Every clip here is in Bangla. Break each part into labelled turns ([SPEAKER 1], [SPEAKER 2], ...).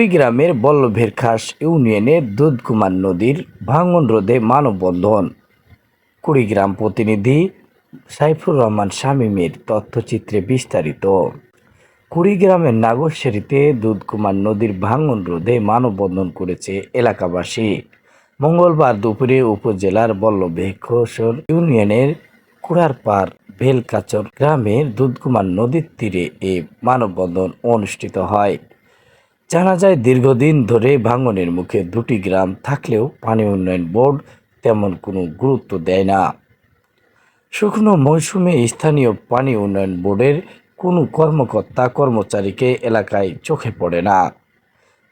[SPEAKER 1] কুড়িগ্রামের বল্লভের খাস ইউনিয়নের দুধকুমার নদীর ভাঙন রোধে মানববন্ধন। কুড়িগ্রাম প্রতিনিধি সাইফুর রহমান শামীমের তথ্যচিত্রে বিস্তারিত। কুড়িগ্রামের নাগরসারিতে দুধকুমার নদীর ভাঙন রোধে মানববন্ধন করেছে এলাকাবাসী। মঙ্গলবার দুপুরে উপজেলার বল্লভেশ্বর ইউনিয়নের কুড়ারপাড় বেলকাচর গ্রামের দুধকুমার নদীর তীরে এ মানববন্ধন অনুষ্ঠিত হয়। জানা যায় দীর্ঘদিন ধরে ভাঙনের মুখে দুটি গ্রাম থাকলেও পানি উন্নয়ন বোর্ড তেমন কোনো গুরুত্ব দেয় না। শুকনো মৌসুমে স্থানীয় পানি উন্নয়ন বোর্ডের কোনো কর্মকর্তা কর্মচারীকে এলাকায় চোখে পড়ে না।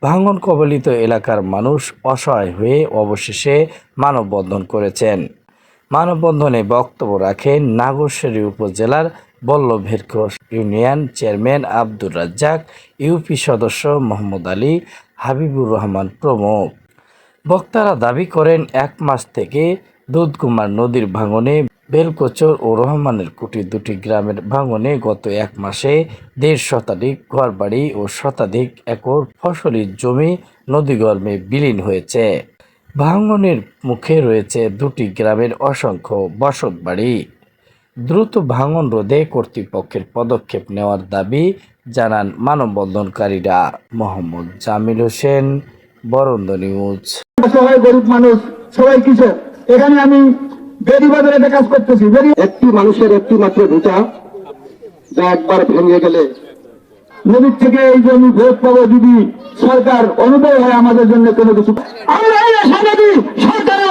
[SPEAKER 1] ভাঙন কবলিত এলাকার মানুষ অসহায় হয়ে অবশেষে মানববন্ধন করেছেন। মানববন্ধনে বক্তব্য রাখেন নাগরসরী উপজেলার Ballabherkosh union chairman Abdur Razzak, UP সদস্য মোহাম্মদ আলী, হাবিবুর রহমান প্রমুখ। বক্তারা দাবি করেন, এক মাস থেকে দুধকুমার নদীর ভাঙনে বেলকোচর ও রহমানের কুটি দুটি গ্রামের ভাঙনে গত এক মাসে দেড় শতাধিক ঘরবাড়ি ও শতাধিক একর ফসলি জমি নদীগর্মে বিলীন হয়েছে। ভাঙনের মুখে রয়েছে দুটি গ্রামের অসংখ্য বসতবাড়ি। দ্রুত ভাঙন রোধে কর্তৃপক্ষের পদক্ষেপ নেওয়ার দাবি জানান মানববন্ধনকারীরা। মোহাম্মদ জামিল হোসেন বরন্দ নিউজ।
[SPEAKER 2] অসহায় গরিব মানুষ সবাই কৃষক। এখানে আমি বেরি বাজারে একটা কাজ করতেছি একটি মানুষের একটি মাত্র ভিটা যা একবার ভেঙে গেলে। নদীর থেকে এই জন্য ভোট পাবো যদি সরকার অনুদয় হয় আমাদের জন্য কোনো কিছু আমরা সরকারের